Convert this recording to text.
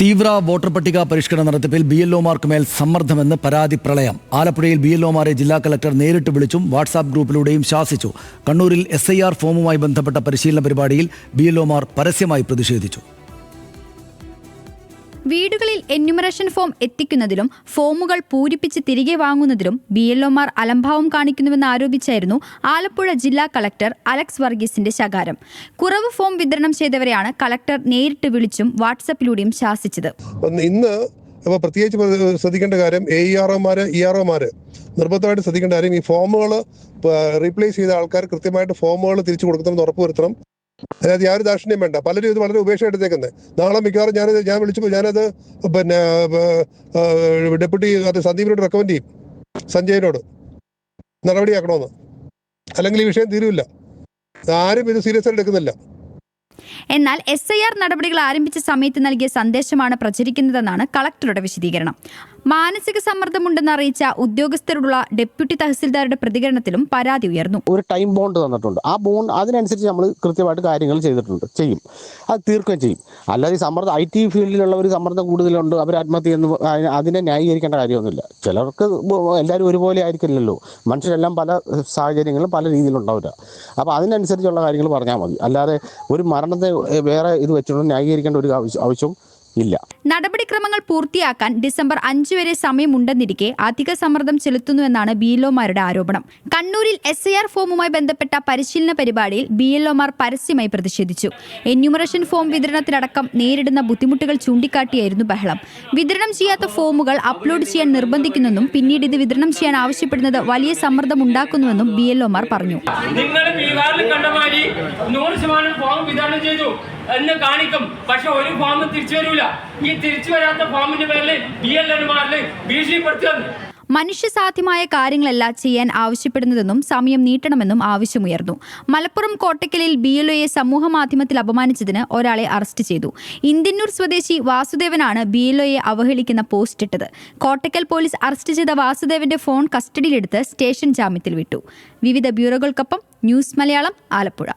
തീവ്ര വോട്ടർ പട്ടിക പരിഷ്കരണ നടത്തിപ്പിൽ ബി എൽ ഒമാർക്ക് മേൽ സമ്മർദ്ദമെന്ന് പരാതി പ്രളയം. ആലപ്പുഴയിൽ ബി എൽ ഒമാരെ ജില്ലാ കലക്ടർ നേരിട്ട് വിളിച്ചും വാട്സാപ്പ് ഗ്രൂപ്പിലൂടെയും ശാസിച്ചു. കണ്ണൂരിൽ എസ് ഫോമുമായി ബന്ധപ്പെട്ട പരിശീലന പരിപാടിയിൽ ബി എൽ ഒമാർ പരസ്യമായി പ്രതിഷേധിച്ചു. വീടുകളിൽ എന്യൂമറേഷൻ ഫോം എത്തിക്കുന്നതിലും ഫോമുകൾ പൂരിപ്പിച്ച് തിരികെ വാങ്ങുന്നതിലും ബി എൽ ഒമാർ അലംഭാവം കാണിക്കുന്നുവെന്ന് ആരോപിച്ചായിരുന്നു ആലപ്പുഴ ജില്ലാ കളക്ടർ അലക്സ് വർഗീസിന്റെ ശകാരം. കുറവ് ഫോം വിതരണം ചെയ്തവരെയാണ് കളക്ടർ നേരിട്ട് വിളിച്ചും വാട്സപ്പിലൂടെയും ശാസിച്ചത്. ഇന്ന് ഇപ്പോൾ പ്രത്യേകിച്ച് ശ്രദ്ധിക്കേണ്ട കാര്യം എ ഇ ആർ ഒമാര് ഇ ആർ ഒമാര് നിർബന്ധമായിട്ട് ശ്രദ്ധിക്കേണ്ട കാര്യം ഈ ഫോമുകൾ റീപ്ലേസ് ചെയ്ത ആൾക്കാർ കൃത്യമായിട്ട് ഫോമുകൾ തിരിച്ചു കൊടുക്കണമെന്ന് ഉറപ്പുവരുത്തണം. അതായത് യാതൊരു ദാക്ഷിണ്യം വേണ്ട. പലരും ഇത് വളരെ ഉപേക്ഷ എടുത്തേക്കുന്നത് നാളെ മിക്കവാറും ഞാനത് ഞാൻ വിളിച്ചപ്പോൾ ഞാനത് പിന്നെ ഡെപ്യൂട്ടി സന്ദീപിനോട് റെക്കമെൻഡ് ചെയ്യും. സഞ്ജയനോട്. നടപടിയാക്കണമെന്ന്. അല്ലെങ്കിൽ ഈ വിഷയം തീരുമില്ല ആരും ഇത് സീരിയസ് ആയിട്ട് എടുക്കുന്നില്ല. എന്നാൽ എസ് ഐ ആർ നടപടികൾ ആരംഭിച്ച സമയത്ത് നൽകിയ സന്ദേശമാണ് പ്രചരിക്കുന്നതെന്നാണ് കളക്ടറുടെ വിശദീകരണം. മാനസിക സമ്മർദ്ദമുണ്ടെന്ന് അറിയിച്ച ഉദ്യോഗസ്ഥരോടുള്ള ഡെപ്യൂട്ടി തഹസിൽദാരുടെ പ്രതികരണത്തിലും പരാതി ഉയർന്നു. ഒരു ടൈം ബോണ്ട് തന്നിട്ടുണ്ട്. ആ ബോണ്ട് അതിനനുസരിച്ച് നമ്മൾ കൃത്യമായിട്ട് കാര്യങ്ങൾ ചെയ്തിട്ടുണ്ട്. ചെയ്യും. അത് തീർക്കുകയും ചെയ്യും. അല്ലാതെ സമ്മർദ്ദം ഐ ടി ഫീൽഡിലുള്ളവർ സമ്മർദ്ദം കൂടുതലുണ്ട്. അവർ ആത്മഹത്യ എന്ന് അതിനെ- ന്യായീകരിക്കേണ്ട കാര്യമൊന്നുമില്ല. ചിലർക്ക് എല്ലാവരും ഒരുപോലെ ആയിരിക്കില്ലല്ലോ. മനുഷ്യരെല്ലാം പല സാഹചര്യങ്ങളും പല രീതിയിലുണ്ടാവില്ല അപ്പോൾ അതിനനുസരിച്ചുള്ള കാര്യങ്ങൾ പറഞ്ഞാൽ മതി. അല്ലാതെ ഒരു മരണത്തെ വേറെ ഇത് വെച്ചുകൊണ്ട് ന്യായീകരിക്കേണ്ട ഒരു ആവശ്യം ആവശ്യവും ഇല്ല. നടപടിക്രമങ്ങൾ പൂർത്തിയാക്കാൻ ഡിസംബർ അഞ്ച് വരെ സമയമുണ്ടെന്നിരിക്കെ അധിക സമ്മർദ്ദം ചെലുത്തുന്നുവെന്നാണ് ബി എൽഒമാരുടെ ആരോപണം. കണ്ണൂരിൽ എസ് ഐ ആർ ഫോമുമായി ബന്ധപ്പെട്ട പരിശീലന പരിപാടിയിൽ ബി എൽഒമാർ പരസ്യമായി പ്രതിഷേധിച്ചു. എന്യൂമറേഷൻ ഫോം വിതരണത്തിലടക്കം നേരിടുന്ന ബുദ്ധിമുട്ടുകൾ ചൂണ്ടിക്കാട്ടിയായിരുന്നു ബഹളം. വിതരണം ചെയ്യാത്ത ഫോമുകൾ അപ്ലോഡ് ചെയ്യാൻ നിർബന്ധിക്കുന്നെന്നും പിന്നീട് ഇത് വിതരണം ചെയ്യാൻ ആവശ്യപ്പെടുന്നത് വലിയ സമ്മർദ്ദം ഉണ്ടാക്കുന്നുവെന്നും ബി എൽഒമാർ പറഞ്ഞു. നിങ്ങൾ ബീഹാറിൽ കണ്ട മാതിരി നൂറ് ശതമാനം ഫോം വിതരണം ചെയ്തു. എന്ന് കാണിക്കും. പക്ഷെ ഒരു ഫോം തിരിച്ചു വരൂല. ഈ തിരിച്ചു വരാത്ത ഫോമിന്റെ പേരിൽ ബി എൽ എൻമാരിൽ ഭീഷണിപ്പെടുത്തുന്നു മനുഷ്യസാധ്യമായ കാര്യങ്ങളല്ല ചെയ്യാൻ ആവശ്യപ്പെടുന്നതെന്നും സമയം നീട്ടണമെന്നും ആവശ്യമുയർന്നു. മലപ്പുറം കോട്ടക്കലിൽ ബി എൽ ഒയെ സമൂഹ മാധ്യമത്തിൽ അപമാനിച്ചതിന് ഒരാളെ അറസ്റ്റ് ചെയ്തു. ഇന്ത്യന്നൂർ സ്വദേശി വാസുദേവനാണ് ബി എൽ ഒയെ അവഹേളിക്കുന്ന പോസ്റ്റ് ഇട്ടത്. കോട്ടക്കൽ പോലീസ് അറസ്റ്റ് ചെയ്ത വാസുദേവന്റെ ഫോൺ കസ്റ്റഡിയിലെടുത്ത് സ്റ്റേഷൻ ജാമ്യത്തിൽ വിട്ടു. വിവിധ ബ്യൂറോകൾക്കൊപ്പം ന്യൂസ് മലയാളം ആലപ്പുഴ.